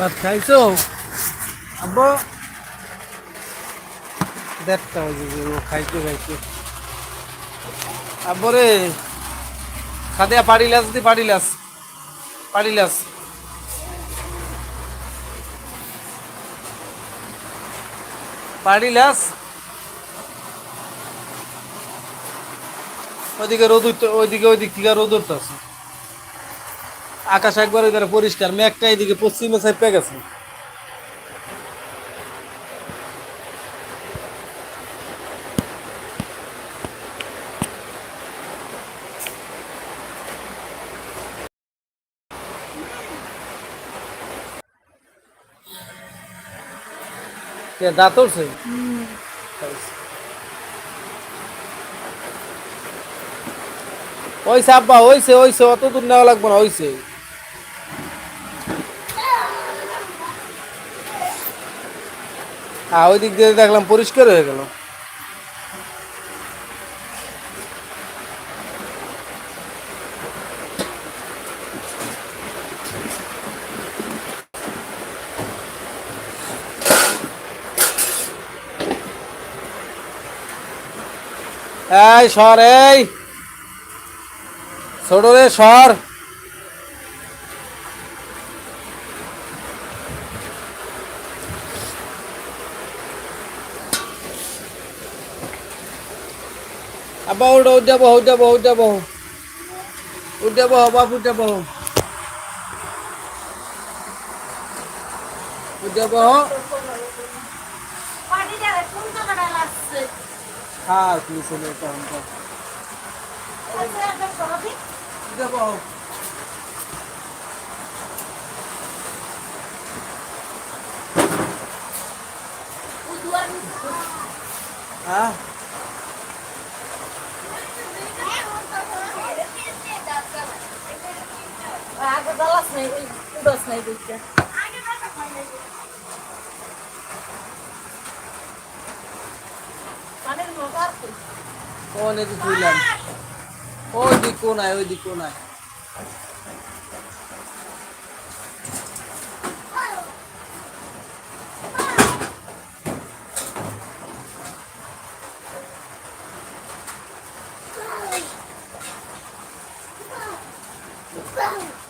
ভাত খাইছো? আব্বা? দেড়টা বাজে যে ও খাইতে খাইতে আব্বরে খাদিয়া পাড়িলাস দি পাড়িলাস পাড়িলাস পাড়িলাস ওইদিকে রোদ ওইদিকে ওইদিক থেকে রোদ উঠতেছে। আকাশ একবার ওইখানে পরিষ্কার, মেঘটা এদিকে পশ্চিমে সাইপে গেছে। দাঁত উঠছে ওইসে আব্বা ওইসে ওইসে অত দূর নেওয়া লাগবে না ওইসে হ্যাঁ ওই দিক দিয়ে দেখলাম পরিষ্কার হয়ে গেল। এই সর এই। ছোট রে সর। আব্বা উঠো উঠে বহ উঠে বহ উঠে বহ উঠে বহ বাপ উঠে বহ নাই ওই উদাস নাই বুঝতে পানির মজা আর কি কোন এদিকে তুইলাম ওই দিক কোনায় ওই দিক কোনায় আব্বা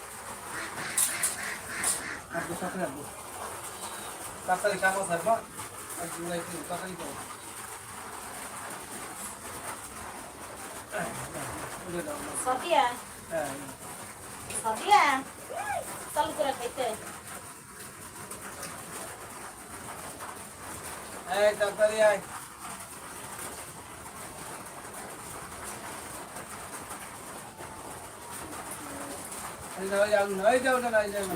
তাড়াতাড়ি কাম আছে বা তাড়াতাড়ি করো। ওটা দাও না। সাদিয়া হ্যাঁ চালু করে খাইতে। এই তাড়াতাড়ি আয়। এই যে ওই এই যে না, এই যে না।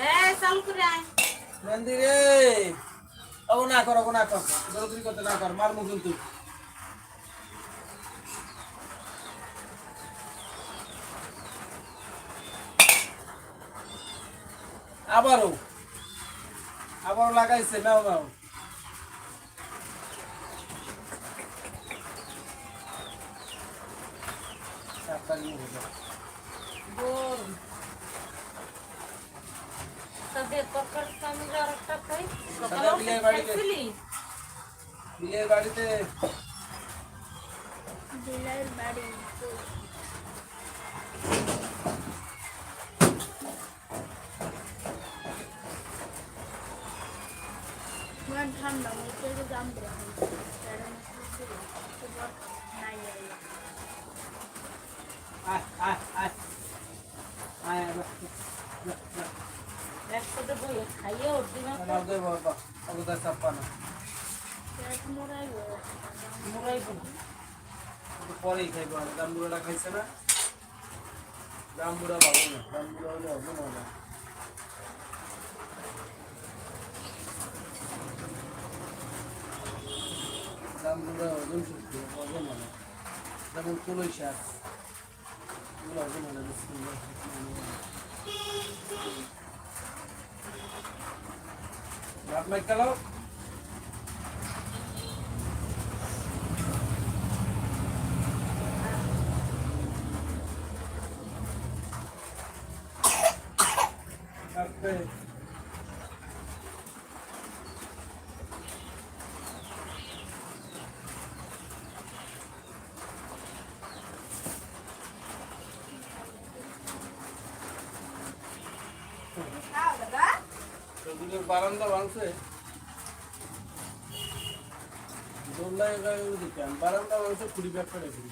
এই চালু করে আয় মেহেন্দি রে ও না কর ও না কর। দৌড়দৌড়ি করতে না কর মার কিন্তু। আবারও। আবারও লাগাইছে মেও মেও তাড়াতাড়ি বিলের বাড়িতে। বিলের বাড়ি। ঠান্ডা মধ্যে দাম দেওয়া নাই আয়। আয় আয় আয়। আয় একসাথে বই খাইয়ে উঠবি না না দে বাবা অগদা চাপা না মোড়াইব মোড়াইব না একটু পরেই খাইবো আর দামবুড়াটা খাইছে না দামবুড়া ভালো না দামবুড়া হলে হবে না দামবুড়া ওজন শক্তি হবে না যেমন কুলই শাক এগুলো হবে না বিসমিল্লাহ ভাত বারান্দা ভাঙছে। দোল্লায় দিতাম বারান্দা ভাঙছে কুড়ি ব্যাগটা রেখে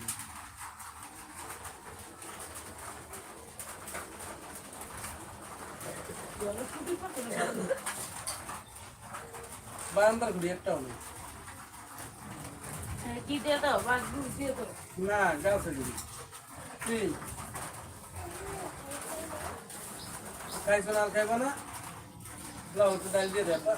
বারান্দার ঘুড়ি একটাও নেই। দাও? না গাছে কি খাইছো না খাইবো না? ब्लाउज डाल दे रहा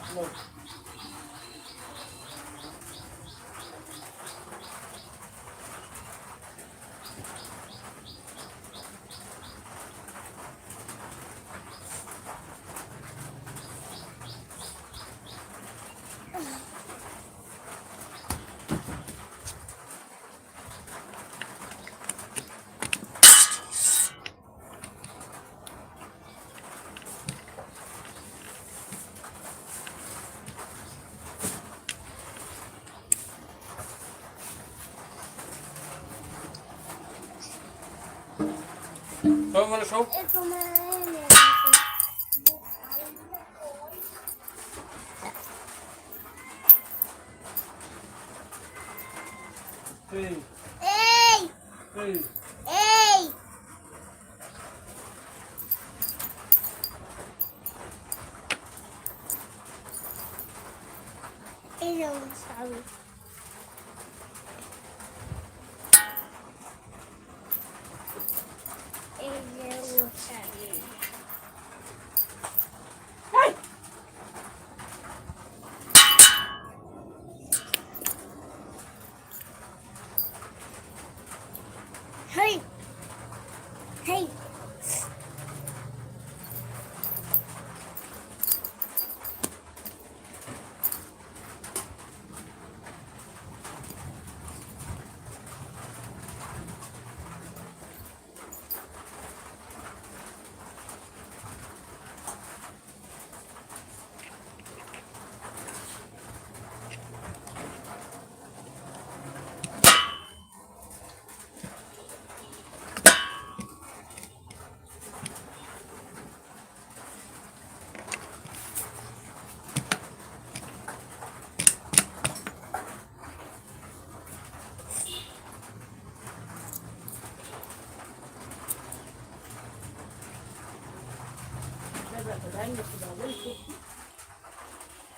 সব মানে সব?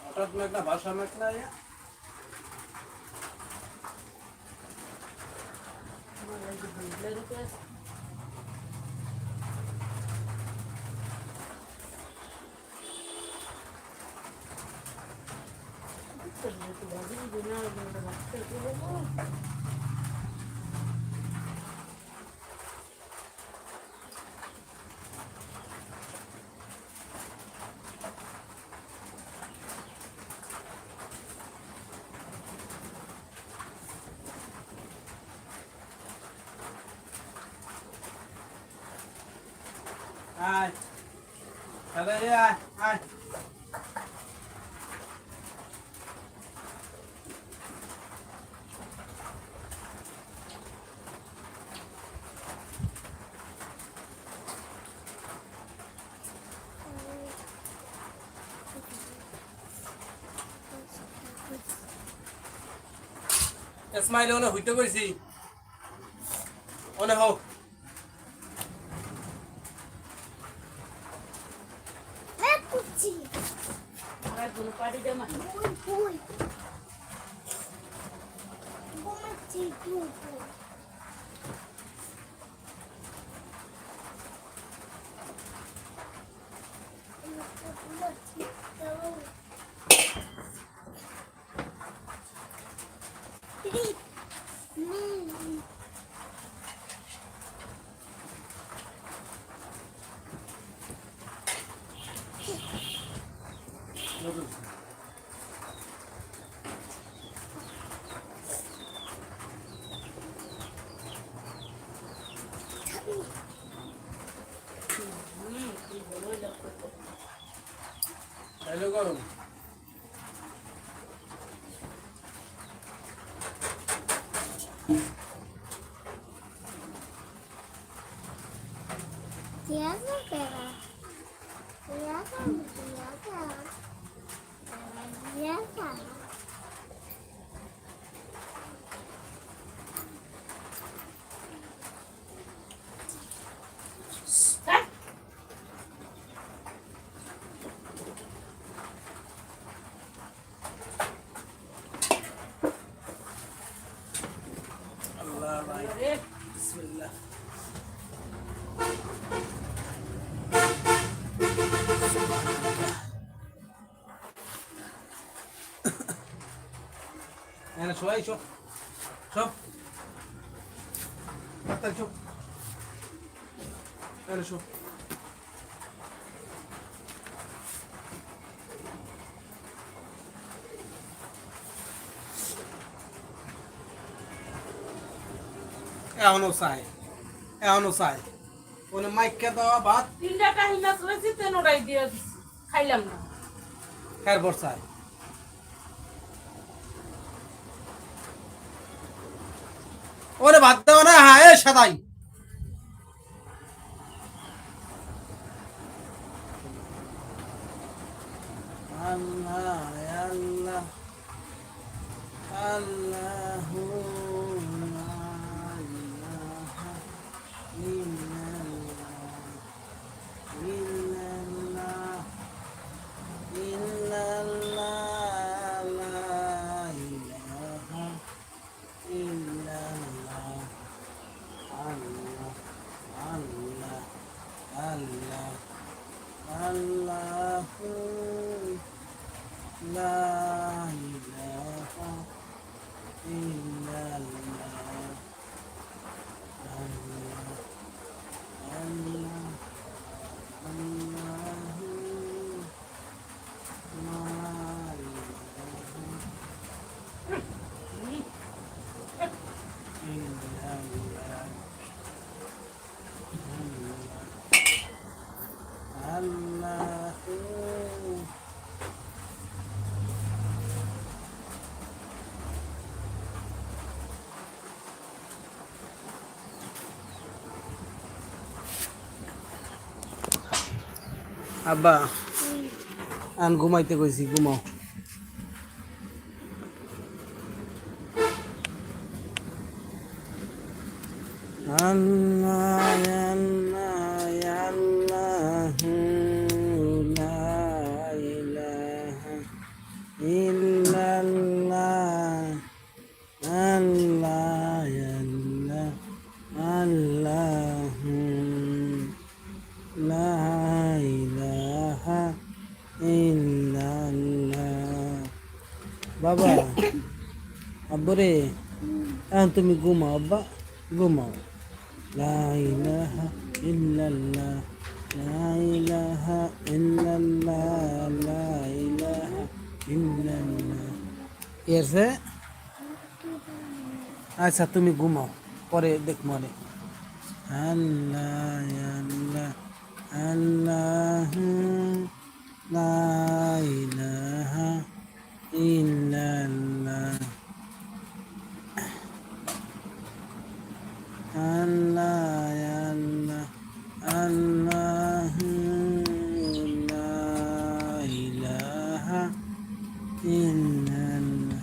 हठात मेघना भाषा मेघना Thank you. đi hai smile one হইতে কইছি ওনে হোক Então, হ্যালো গরম Yeah, look at that. শোয়াই শো সব এখনও চাই এখনও চাই ওনে মাইকা দেওয়া ভাত? তিনটা মাছ রয়েছে তেন দিয়ে। খাইলাম না। খার বর চাই ওরে ভাত দেওয়া না হ্যাঁ এ সাদাই। আল্লাহ আল্লাহ আল্লাহ ইল্লাল্লাহ ইল্লাল্লাহ লা ইলাহা ইল্লাল্লাহ আল্লাহ আল্লাহ আল্লাহ আল্লাহু লা ইলাহা ইল্লাল্লাহ আল্লাহ আল্লাহ আল্লাহু আব্বা আন ঘুমাইতে কইছি ঘুমাও। বাবা, আব্বরে, এখন তুমি ঘুমাও, আব্বা, ঘুমাও। লা ইলাহা ইল্লাল্লাহ, লা ইলাহা ইল্লাল্লাহ, লা ইলাহা ইল্লাল্লাহ। এসে আচ্ছা তুমি ঘুমাও, পরে দেখ মনে আল্লাহ আল্লাহ লা ইলাহা ইল্লাল্লাহ আল্লাহ আল্লাহ আল্লাহ লা ইলাহা ইল্লাল্লাহ